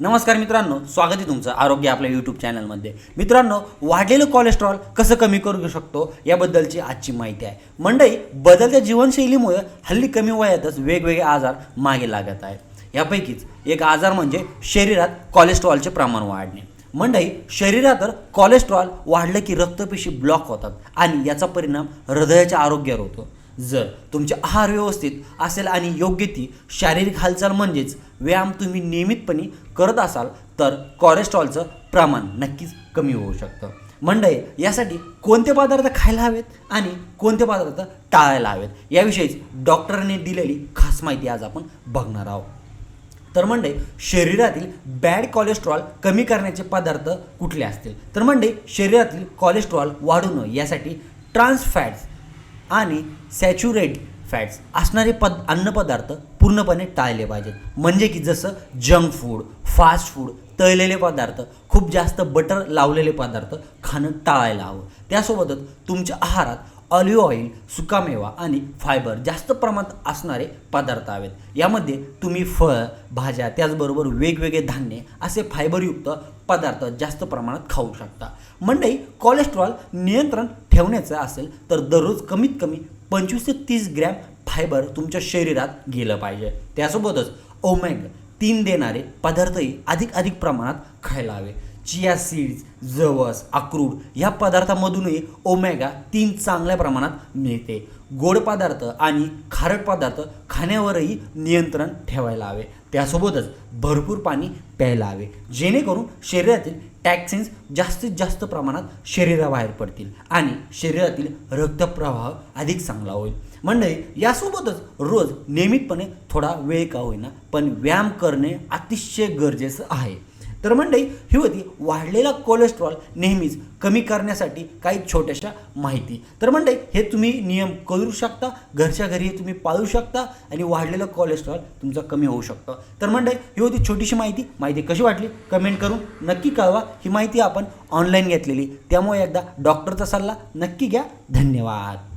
नमस्कार मित्रांनो स्वागत आहे तुमचं आरोग्य आपल्या यूट्यूब चॅनलमध्ये मित्रांनो वाढलेलं कोलेस्ट्रॉल कसं कमी करू शकतो याबद्दलची आजची माहिती आहे. मंडई बदलत्या जीवनशैलीमुळे हल्ली कमी वयातच वेगवेगळे आजार मागे लागत आहेत. यापैकीच एक आजार म्हणजे शरीरात कोलेस्ट्रॉलचे प्रमाण वाढणे. मंडई शरीरात तर कोलेस्ट्रॉल वाढलं की रक्तपेशी ब्लॉक होतात आणि याचा परिणाम हृदयाच्या आरोग्यावर होतो. जर तुमचे आहार व्यवस्थित असेल आणि योग्य ती शारीरिक हालचाल म्हणजेच व्यायाम तुम्ही नियमितपणे करत असाल तर कोलेस्ट्रॉलचं प्रमाण नक्कीच कमी होऊ शकतं. मंडळी यासाठी कोणते पदार्थ खायला हवेत आणि कोणते पदार्थ टाळायला हवेत? याविषयीच डॉक्टरांनी दिलेली खास माहिती आज आपण बघणार आहोत. तर म्हणजे शरीरातील बॅड कोलेस्ट्रॉल कमी करण्याचे पदार्थ कुठले असतील? तर म्हणजे शरीरातील कोलेस्ट्रॉल वाढू नये यासाठी ट्रान्सफॅट्स आणि सॅच्युरेट फॅट्स असणारे पद अन्नपदार्थ पूर्णपणे टाळले पाहिजेत म्हणजे की जसं जंक फूड फास्ट फूड तळलेले पदार्थ खूप जास्त बटर लावलेले पदार्थ खाणं टाळायला हवं. त्यासोबतच तुमच्या आहारात ऑलिव्ह ऑइल सुकामेवा आणि फायबर जास्त प्रमाणात असणारे पदार्थ हवेत यामध्ये तुम्ही फळ भाज्या त्याचबरोबर वेगवेगळे धान्य असे फायबरयुक्त पदार्थ जास्त प्रमाणात खाऊ शकता. मंडई कोलेस्ट्रॉल नियंत्रण ठेवण्याचं असेल तर दररोज कमीत कमी पंचवीस ते तीस ग्रॅम फायबर तुमच्या शरीरात गेलं पाहिजे. त्यासोबतच ओमेग तीन देणारे पदार्थही अधिक अधिक प्रमाणात खायला हवे. चिया सीड्स जवस अक्रूड ह्या पदार्थामधूनही ओमेगा तीन चांगल्या प्रमाणात मिळते. गोड पदार्थ आणि खारट पदार्थ खाण्यावरही नियंत्रण ठेवायला हवे. त्यासोबतच भरपूर पाणी प्यायला हवे. जेणेकरून शरीरातील टॅक्सिन्स जास्तीत जास्त प्रमाणात शरीराबाहेर पडतील आणि शरीरातील रक्तप्रवाह अधिक चांगला होईल. म्हणजे यासोबतच रोज नियमितपणे थोडा वेळ का होईना पण व्यायाम करणे अतिशय गरजेचं आहे. तर मंडळी ही होती वाढलेला कोलेस्ट्रॉल नेहमीच कमी करण्यासाठी काही छोट्याशा माहिती. तर मंडळी हे तुम्ही नियम करू शकता घरच्या घरी हे तुम्ही पाळू शकता आणि वाढलेलं कोलेस्ट्रॉल तुमचं कमी होऊ शकतं. तर मंडळी ही होती छोटीशी माहिती. माहिती कशी वाटली? कमेंट करून नक्की कळवा. ही माहिती आपण ऑनलाईन घेतलेली. त्यामुळे एकदा डॉक्टरचा सल्ला नक्की घ्या. धन्यवाद.